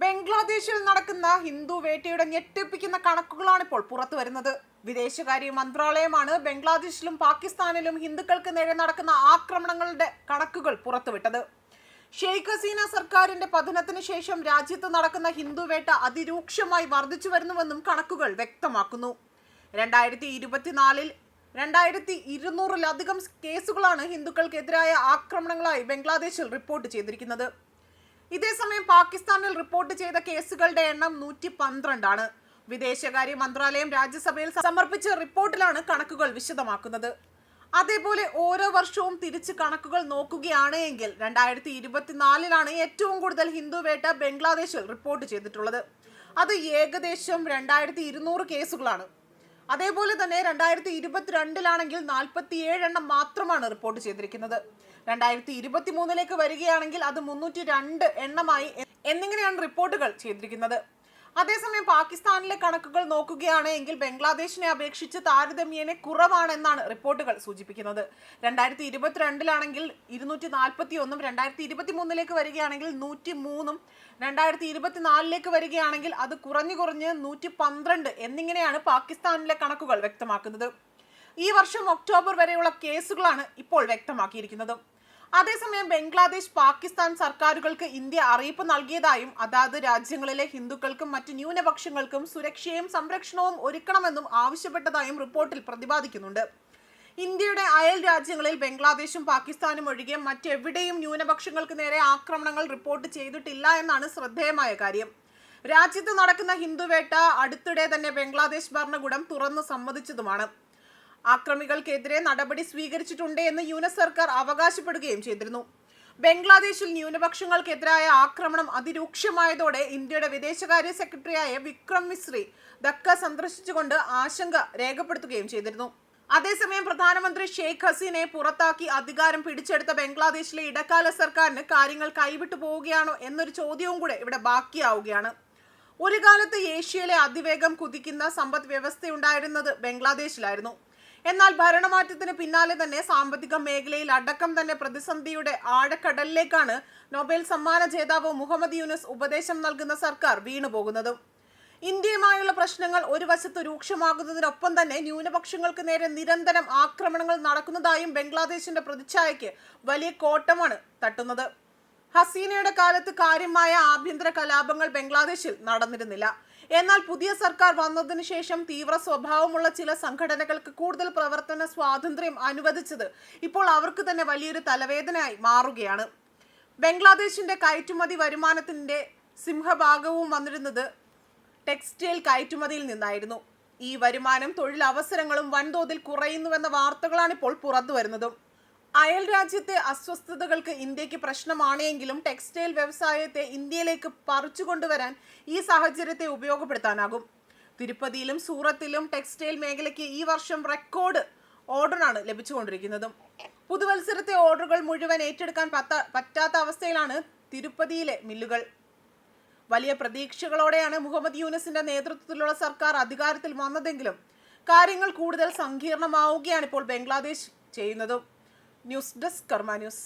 ബംഗ്ലാദേശിൽ നടക്കുന്ന ഹിന്ദു വേട്ടയുടെ ഞെട്ടിപ്പിക്കുന്ന കണക്കുകളാണ് ഇപ്പോൾ പുറത്തു വരുന്നത്. വിദേശകാര്യ മന്ത്രാലയമാണ് ബംഗ്ലാദേശിലും പാകിസ്ഥാനിലും ഹിന്ദുക്കൾക്ക് നേരെ നടക്കുന്ന ആക്രമണങ്ങളുടെ കണക്കുകൾ പുറത്തുവിട്ടത്. ഷെയ്ഖ് ഹസീന സർക്കാരിന്റെ പതനത്തിന് ശേഷം രാജ്യത്ത് നടക്കുന്ന ഹിന്ദു വേട്ട അതിരൂക്ഷമായി വർദ്ധിച്ചു വരുന്നുവെന്നും കണക്കുകൾ വ്യക്തമാക്കുന്നു. രണ്ടായിരത്തി ഇരുപത്തിനാലിൽ രണ്ടായിരത്തി ഇരുന്നൂറിലധികം കേസുകളാണ് ഹിന്ദുക്കൾക്കെതിരായ ആക്രമണങ്ങളായി ബംഗ്ലാദേശിൽ റിപ്പോർട്ട് ചെയ്തിരിക്കുന്നത്. ഇതേസമയം പാകിസ്ഥാനിൽ റിപ്പോർട്ട് ചെയ്ത കേസുകളുടെ എണ്ണം നൂറ്റി പന്ത്രണ്ടാണ് വിദേശകാര്യ മന്ത്രാലയം രാജ്യസഭയിൽ സമർപ്പിച്ച റിപ്പോർട്ടിലാണ് കണക്കുകൾ വിശദമാക്കുന്നത്. അതേപോലെ ഓരോ വർഷവും തിരിച്ച് കണക്കുകൾ നോക്കുകയാണ് എങ്കിൽ രണ്ടായിരത്തി ഇരുപത്തിനാലിലാണ് ഏറ്റവും കൂടുതൽ ഹിന്ദു വേട്ട ബംഗ്ലാദേശിൽ റിപ്പോർട്ട് ചെയ്തിട്ടുള്ളത്. അത് ഏകദേശം രണ്ടായിരത്തി ഇരുന്നൂറ് കേസുകളാണ്. അതേപോലെ തന്നെ രണ്ടായിരത്തി ഇരുപത്തിരണ്ടിലാണെങ്കിൽ നാൽപ്പത്തിയേഴ് എണ്ണം മാത്രമാണ് റിപ്പോർട്ട് ചെയ്തിരിക്കുന്നത്. രണ്ടായിരത്തി ഇരുപത്തി മൂന്നിലേക്ക് വരികയാണെങ്കിൽ അത് മുന്നൂറ്റി രണ്ട് എണ്ണമായി എന്നിങ്ങനെയാണ് റിപ്പോർട്ടുകൾ ചെയ്തിരിക്കുന്നത്. അതേസമയം പാകിസ്ഥാനിലെ കണക്കുകൾ നോക്കുകയാണ് എങ്കിൽ ബംഗ്ലാദേശിനെ അപേക്ഷിച്ച് താരതമ്യേന കുറവാണെന്നാണ് റിപ്പോർട്ടുകൾ സൂചിപ്പിക്കുന്നത്. രണ്ടായിരത്തി ഇരുപത്തിരണ്ടിലാണെങ്കിൽ ഇരുന്നൂറ്റി നാൽപ്പത്തി ഒന്നും രണ്ടായിരത്തി ഇരുപത്തി മൂന്നിലേക്ക് വരികയാണെങ്കിൽ നൂറ്റി മൂന്നും രണ്ടായിരത്തി ഇരുപത്തിനാലിലേക്ക് വരികയാണെങ്കിൽ അത് കുറഞ്ഞു കുറഞ്ഞ് നൂറ്റി പന്ത്രണ്ട് എന്നിങ്ങനെയാണ് പാകിസ്ഥാനിലെ കണക്കുകൾ വ്യക്തമാക്കുന്നത്. ഈ വർഷം ഒക്ടോബർ വരെയുള്ള കേസുകളാണ് ഇപ്പോൾ വ്യക്തമാക്കിയിരിക്കുന്നത്. അതേസമയം ബംഗ്ലാദേശ് പാകിസ്ഥാൻ സർക്കാരുകൾക്ക് ഇന്ത്യ അറിയിപ്പ് നൽകിയതായും അതാത് രാജ്യങ്ങളിലെ ഹിന്ദുക്കൾക്കും മറ്റ് ന്യൂനപക്ഷങ്ങൾക്കും സുരക്ഷയും സംരക്ഷണവും ഒരുക്കണമെന്നും ആവശ്യപ്പെട്ടതായും റിപ്പോർട്ടിൽ പ്രതിപാദിക്കുന്നുണ്ട്. ഇന്ത്യയുടെ അയൽ രാജ്യങ്ങളിൽ ബംഗ്ലാദേശും പാകിസ്ഥാനും ഒഴികെ മറ്റെവിടെയും ന്യൂനപക്ഷങ്ങൾക്ക് നേരെ ആക്രമണങ്ങൾ റിപ്പോർട്ട് ചെയ്തിട്ടില്ല എന്നാണ് ശ്രദ്ധേയമായ കാര്യം. രാജ്യത്ത് നടക്കുന്ന ഹിന്ദുവേട്ട അടുത്തിടെ തന്നെ ബംഗ്ലാദേശ് ഭരണകൂടം തുറന്നു സമ്മതിച്ചതുമാണ്. ആക്രമികൾക്കെതിരെ നടപടി സ്വീകരിച്ചിട്ടുണ്ട് എന്ന് യുഎസ് സർക്കാർ അവകാശപ്പെടുകയും ചെയ്തിരുന്നു. ബംഗ്ലാദേശിൽ ന്യൂനപക്ഷങ്ങൾക്കെതിരായ ആക്രമണം അതിരൂക്ഷമായതോടെ ഇന്ത്യയുടെ വിദേശകാര്യ സെക്രട്ടറിയായ വിക്രം മിശ്രി ദക്ക സന്ദർശിച്ചുകൊണ്ട് ആശങ്ക രേഖപ്പെടുത്തുകയും ചെയ്തിരുന്നു. അതേസമയം പ്രധാനമന്ത്രി ഷെയ്ഖ് ഹസീനെ പുറത്താക്കി അധികാരം പിടിച്ചെടുത്ത ബംഗ്ലാദേശിലെ ഇടക്കാല സർക്കാരിന് കാര്യങ്ങൾ കൈവിട്ടു പോവുകയാണോ എന്നൊരു ചോദ്യവും കൂടെ ഇവിടെ ബാക്കിയാവുകയാണ്. ഒരു കാലത്ത് ഏഷ്യയിലെ അതിവേഗം കുതിക്കുന്ന സമ്പദ് വ്യവസ്ഥയുണ്ടായിരുന്നത് ബംഗ്ലാദേശിലായിരുന്നു. എന്നാൽ ഭരണമാറ്റത്തിന് പിന്നാലെ തന്നെ സാമ്പത്തിക മേഖലയിൽ അടക്കം തന്നെ പ്രതിസന്ധിയുടെ ആഴക്കടലിലേക്കാണ് നൊബേൽ സമ്മാന ജേതാവ് മുഹമ്മദ് യൂനുസ് ഉപദേശം നൽകുന്ന സർക്കാർ വീണുപോകുന്നത്. ഇന്ത്യയുമായുള്ള പ്രശ്നങ്ങൾ ഒരു വശത്ത് രൂക്ഷമാകുന്നതിനൊപ്പം തന്നെ ന്യൂനപക്ഷങ്ങൾക്ക് നേരെ നിരന്തരം ആക്രമണങ്ങൾ നടക്കുന്നതായും ബംഗ്ലാദേശിന്റെ പ്രതിച്ഛായയ്ക്ക് വലിയ കോട്ടമാണ് തട്ടുന്നത്. ഹസീനയുടെ കാലത്ത് കാര്യമായ ആഭ്യന്തര കലാപങ്ങൾ ബംഗ്ലാദേശിൽ നടന്നിരുന്നില്ല. എന്നാൽ പുതിയ സർക്കാർ വന്നതിന് ശേഷം തീവ്ര സ്വഭാവമുള്ള ചില സംഘടനകൾക്ക് കൂടുതൽ പ്രവർത്തന സ്വാതന്ത്ര്യം അനുവദിച്ചത് ഇപ്പോൾ അവർക്ക് തന്നെ വലിയൊരു തലവേദനയായി മാറുകയാണ്. ബംഗ്ലാദേശിന്റെ കയറ്റുമതി വരുമാനത്തിന്റെ സിംഹഭാഗവും വന്നിരുന്നത് ടെക്സ്റ്റൈൽ കയറ്റുമതിയിൽ നിന്നായിരുന്നു. ഈ വരുമാനം തൊഴിലവസരങ്ങളും വൻതോതിൽ കുറയുന്നുവെന്ന വാർത്തകളാണ് ഇപ്പോൾ പുറത്തു വരുന്നതും അയൽ രാജ്യത്തെ അസ്വസ്ഥതകൾക്ക് ഇന്ത്യയ്ക്ക് പ്രശ്നമാണെങ്കിലും ടെക്സ്റ്റൈൽ വ്യവസായത്തെ ഇന്ത്യയിലേക്ക് പറിച്ചു കൊണ്ടുവരാൻ ഈ സാഹചര്യത്തെ ഉപയോഗപ്പെടുത്താനാകും. തിരുപ്പതിയിലും സൂറത്തിലും ടെക്സ്റ്റൈൽ മേഖലയ്ക്ക് ഈ വർഷം റെക്കോർഡ് ഓർഡറാണ് ലഭിച്ചുകൊണ്ടിരിക്കുന്നതും. പുതുവത്സരത്തെ ഓർഡറുകൾ മുഴുവൻ ഏറ്റെടുക്കാൻ പറ്റാ പറ്റാത്ത അവസ്ഥയിലാണ് തിരുപ്പതിയിലെ മില്ലുകൾ. വലിയ പ്രതീക്ഷകളോടെയാണ് മുഹമ്മദ് യൂനസിന്റെ നേതൃത്വത്തിലുള്ള സർക്കാർ അധികാരത്തിൽ വന്നതെങ്കിലും കാര്യങ്ങൾ കൂടുതൽ സങ്കീർണമാവുകയാണ് ഇപ്പോൾ ബംഗ്ലാദേശ് ചെയ്യുന്നതും. News desk Karma news.